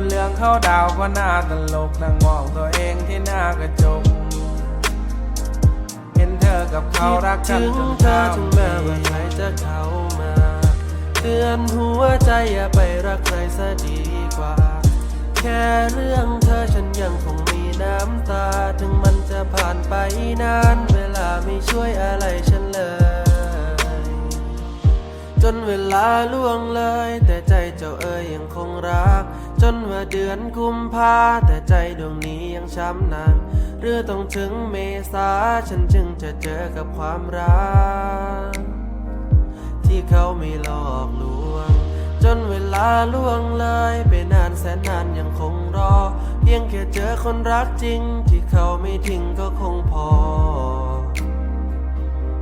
ดเรื่องเข้าดาวก็น่าตลกนั่งมองตัวเองที่หน้ากระจก เห็นเธอกับเขารักกันจนเธอข้ามถึงแม้ว่าใครจะเข้ามาเตือนหัวใจอย่าไปรักใครซะดีกว่า แค่เรื่องเธอฉันยังคงมีน้ำตา ถึงมันจะผ่านไปนาน เวลาไม่ช่วยอะไรฉันเลยจนเวลาล่วงเลย แต่ใจเจ้าเอ๋ยยังคงรัก จนว่าเดือนกุมภาแต่ใจดวงนี้ยังช้ำนานหรือต้องถึงเมษาฉันจึงจะเจอกับความรัก ที่เขาไม่หลอกลวง จนเวลาล่วงเลยไปนานแสนนานยังคงรอ เพียงแค่เจอคนรักจริง ที่เขาไม่ทิ้งก็คงพอ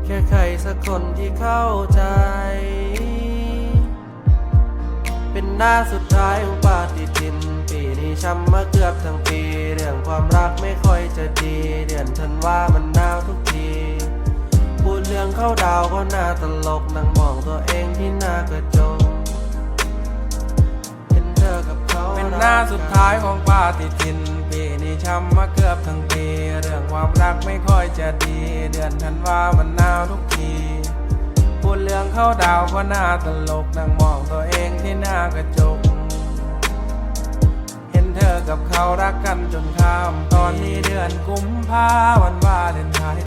แค่ใครสักคนที่เข้าใจ เป็นหน้าสุดท้ายของปาฏิทิน ปีนี้ช้ำมาเกือบทั้งปี เรื่องความรักไม่ค่อยจะดี เดือนธันวามันหนาวทุกที พูดเรื่องเข้าดาวก็น่าตลกนั่งมองตัวเองที่หน้ากระจกเห็นเธอกับเขาเป็นหน้าสุดท้ายของปาฏิทิน ปีนี้ช้ำมาเกือบทั้งปี เรื่องความรักไม่ค่อยจะดี เดือนธันวามันหนาวทุกที เขาดาวก็น่าตลกนั่งมองตัวเองที่หน้ากระจก เห็นเธอกับเขารักกันจนข้าม ตอนนี้เดือนกุมภาวันวาเลนไทน์